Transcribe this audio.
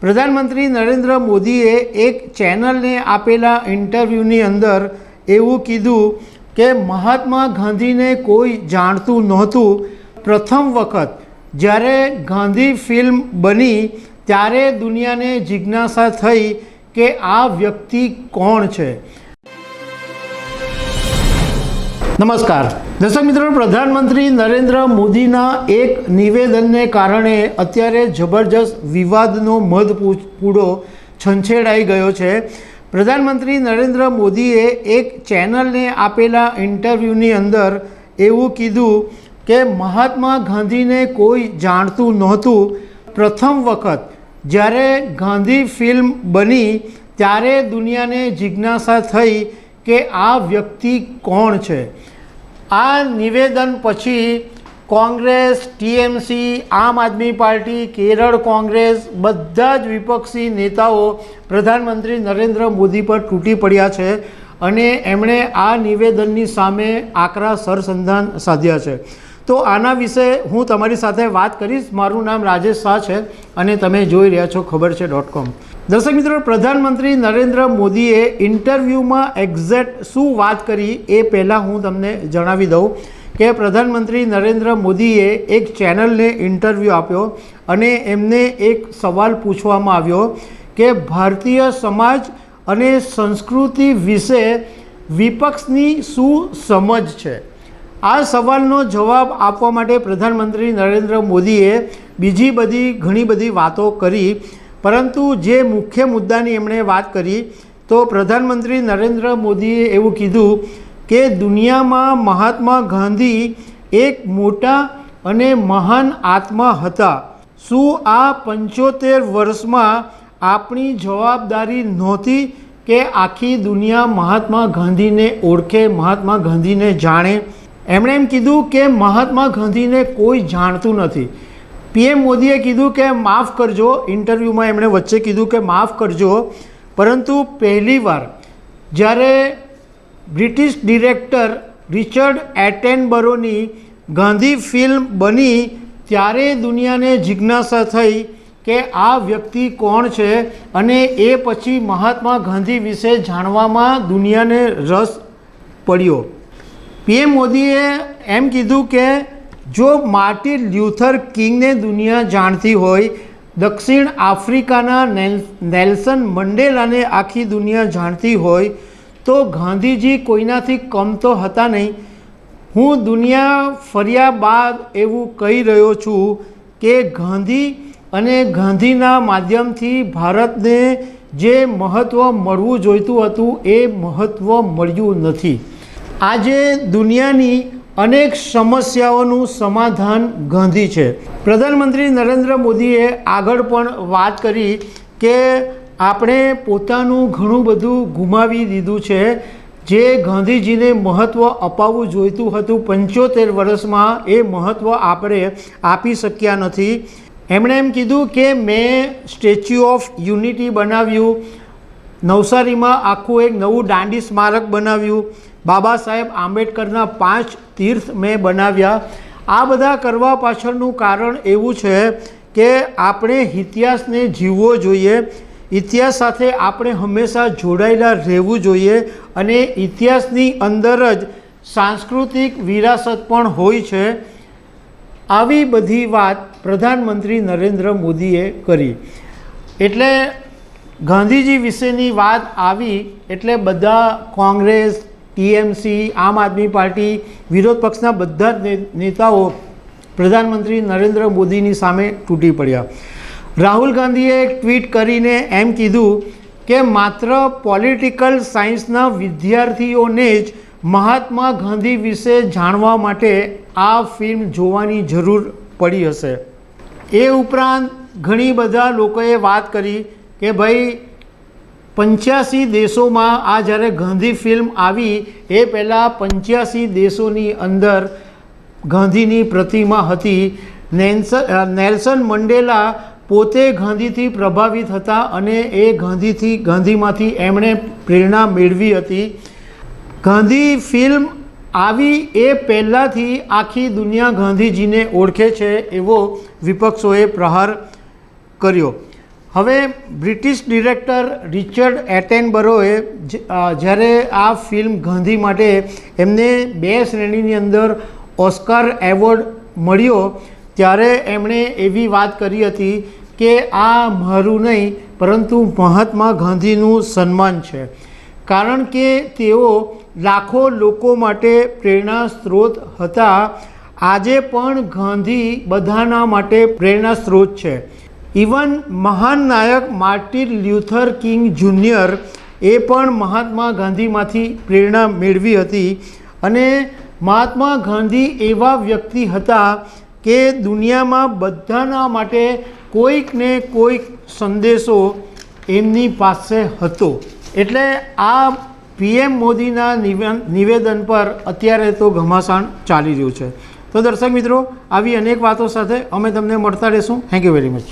પ્રધાનમંત્રી નરેન્દ્ર મોદીએ એક ચેનલને આપેલા ઇન્ટરવ્યૂની અંદર એવું કીધું કે મહાત્મા ગાંધીને કોઈ જાણતું નહોતું. પ્રથમ વખત જ્યારે ગાંધી ફિલ્મ બની ત્યારે દુનિયાને જિજ્ઞાસા થઈ કે આ વ્યક્તિ કોણ છે? નમસ્કાર. દર્શક મિત્રો, પ્રધાનમંત્રી નરેન્દ્ર મોદીના એક નિવેદનને કારણે અત્યારે જબરજસ્ત વિવાદનો મધ પૂડો છંછેડાઈ ગયો છે. પ્રધાનમંત્રી નરેન્દ્ર મોદીએ એક ચેનલને આપેલા ઇન્ટરવ્યૂની અંદર એવું કીધું કે, મહાત્મા ગાંધીને કોઈ જાણતું નહોતું. પ્રથમ વખત જ્યારે ગાંધી ફિલ્મ બની, ત્યારે દુનિયાને જિજ્ઞાસા થઈ કે આ વ્યક્તિ કોણ છે? આ નિવેદન પછી કોંગ્રેસ, ટીએમસી, આમ આદમી પાર્ટી, કેરળ કોંગ્રેસ બધા જ વિપક્ષી નેતાઓ પ્રધાનમંત્રી નરેન્દ્ર મોદી પર તૂટી પડ્યા છે અને એમણે આ નિવેદનની સામે આકરા સરસંધાન સાધ્યા છે. તો આના વિશે હું તમારી સાથે વાત કરીશ. મારું નામ રાજેશ શાહ છે અને તમે જોઈ રહ્યા છો ખબર છે ડોટ કોમ. દર્શક મિત્રો, પ્રધાનમંત્રી નરેન્દ્ર મોદીએ ઇન્ટરવ્યૂમાં એક્ઝેક્ટ શું વાત કરી એ પહેલાં હું તમને જણાવી દઉં કે પ્રધાનમંત્રી નરેન્દ્ર મોદીએ એક ચેનલને ઇન્ટરવ્યૂ આપ્યો અને એમને એક સવાલ પૂછવામાં આવ્યો કે ભારતીય સમાજ અને સંસ્કૃતિ વિશે વિપક્ષની શું સમજ છે? આ સવાલનો જવાબ આપવા માટે પ્રધાનમંત્રી નરેન્દ્ર મોદીએ બીજી બધી ઘણી બધી વાતો કરી પરંતુ જે મુખ્ય મુદ્દાની એમણે વાત કરી, તો પ્રધાનમંત્રી નરેન્દ્ર મોદીએ એવું કીધું કે દુનિયામાં મહાત્મા ગાંધી એક મોટા અને મહાન આત્મા હતા. શું આ પંચોતેર વર્ષમાં આપણી જવાબદારી નહોતી કે આખી દુનિયા મહાત્મા ગાંધીને ઓળખે, મહાત્મા ગાંધીને જાણે? એમણે એમ કીધું કે મહાત્મા ગાંધીને કોઈ જાણતું નથી. પીએમ મોદીએ કીધું કે માફ કરજો ઇન્ટરવ્યૂમાં એમણે વચ્ચે કીધું કે માફ કરજો, પરંતુ પહેલીવાર જ્યારે બ્રિટિશ ડિરેક્ટર રિચર્ડ એટેનબરોની ગાંધી ફિલ્મ બની, ત્યારે દુનિયાને જિજ્ઞાસા થઈ કે આ વ્યક્તિ કોણ છે અને એ પછી મહાત્મા ગાંધી વિશે જાણવામાં દુનિયાને રસ પડ્યો. પીએમ મોદીએ એમ કીધું કે જો માર્ટિન લ્યુથર કિંગને દુનિયા જાણતી હોય, દક્ષિણ આફ્રિકાના નેલ્સન મંડેલાને આખી દુનિયા જાણતી હોય, તો ગાંધીજી કોઈનાથી કમ તો હતા નહીં. હું દુનિયા ફર્યા બાદ એવું કહી રહ્યો છું કે ગાંધી અને ગાંધીના માધ્યમથી ભારતને જે મહત્ત્વ મળવું જોઈતું હતું એ મહત્ત્વ મળ્યું નથી. આજે દુનિયાની અનેક સમસ્યાઓનું સમાધાન ગાંધી છે. પ્રધાનમંત્રી નરેન્દ્ર મોદીએ આગળ પણ વાત કરી કે આપણે પોતાનું ઘણું બધું ગુમાવી દીધું છે. જે ગાંધીજીને મહત્ત્વ અપાવવું જોઈતું હતું પંચોતેર વર્ષમાં એ મહત્ત્વ આપણે આપી શક્યા નથી. એમણે એમ કીધું કે મેં સ્ટેચ્યુ ઓફ યુનિટી બનાવ્યું. નવસારીમાં આખું એક નવું દાંડી સ્મારક બનાવ્યું. બાબા સાહેબ આંબેડકરના પાંચ તીર્થ મેં બનાવ્યા. આ બધા કરવા પાછળનું કારણ એવું છે કે આપણે ઇતિહાસને જીવવો જોઈએ. ઇતિહાસ સાથે આપણે હંમેશા જોડાયેલા રહેવું જોઈએ અને ઇતિહાસની અંદર જ સાંસ્કૃતિક વિરાસત પણ હોય છે. આવી બધી વાત પ્રધાનમંત્રી નરેન્દ્ર મોદીએ કરી. એટલે ગાંધીજી વિશેની વાત આવી એટલે બધા કોંગ્રેસ ટીએમસી, આમ આદમી પાર્ટી, વિરોધ પક્ષના બધા જ નેતાઓ પ્રધાનમંત્રી નરેન્દ્ર મોદીની સામે તૂટી પડ્યા. રાહુલ ગાંધીએ ટ્વીટ કરીને એમ કીધું કે માત્ર પોલિટિકલ સાયન્સના વિદ્યાર્થીઓને જ મહાત્મા ગાંધી વિશે જાણવા માટે આ ફિલ્મ જોવાની જરૂર પડી હશે. એ ઉપરાંત ઘણી બધા લોકોએ વાત કરી કે ભાઈ પંચ્યાસી દેશોમાં આ જ્યારે ગાંધી ફિલ્મ આવી, એ પહેલાં પંચ્યાસી દેશોની અંદર ગાંધીની પ્રતિમા હતી. નેન્સન નેલ્સન મંડેલા પોતે ગાંધીથી પ્રભાવિત હતા અને એ ગાંધીથી, ગાંધીમાંથી એમણે પ્રેરણા મેળવી હતી. ગાંધી ફિલ્મ આવી એ પહેલાંથી આખી દુનિયા ગાંધીજીને ઓળખે છે એવો વિપક્ષોએ પ્રહાર કર્યો. હવે બ્રિટિશ ડિરેક્ટર રિચર્ડ એટેનબરોએ જ્યારે આ ફિલ્મ ગાંધી માટે એમને બે શ્રેણીની અંદર ઓસ્કાર એવોર્ડ મળ્યો, ત્યારે એમણે એવી વાત કરી હતી કે આ મારું નહીં, પરંતુ મહાત્મા ગાંધીનું સન્માન છે. કારણ કે તેઓ લાખો લોકો માટે પ્રેરણા સ્ત્રોત હતા. આજે પણ ગાંધી બધાના માટે પ્રેરણા સ્ત્રોત છે. ઇવન મહાન નાયક માર્ટિન લ્યુથર કિંગ જુનિયર એ પણ મહાત્મા ગાંધીમાંથી પ્રેરણા મેળવી હતી અને મહાત્મા ગાંધી એવા વ્યક્તિ હતા કે દુનિયામાં બધાના માટે કોઈક ને કોઈક સંદેશો એમની પાસે હતો. એટલે આ પીએમ મોદીના નિવેદન પર અત્યારે તો ઘમાસાણ ચાલી રહ્યું છે. તો દર્શક મિત્રો, આવી અનેક વાતો સાથે અમે તમને મળતા રહીશું. Thank you very much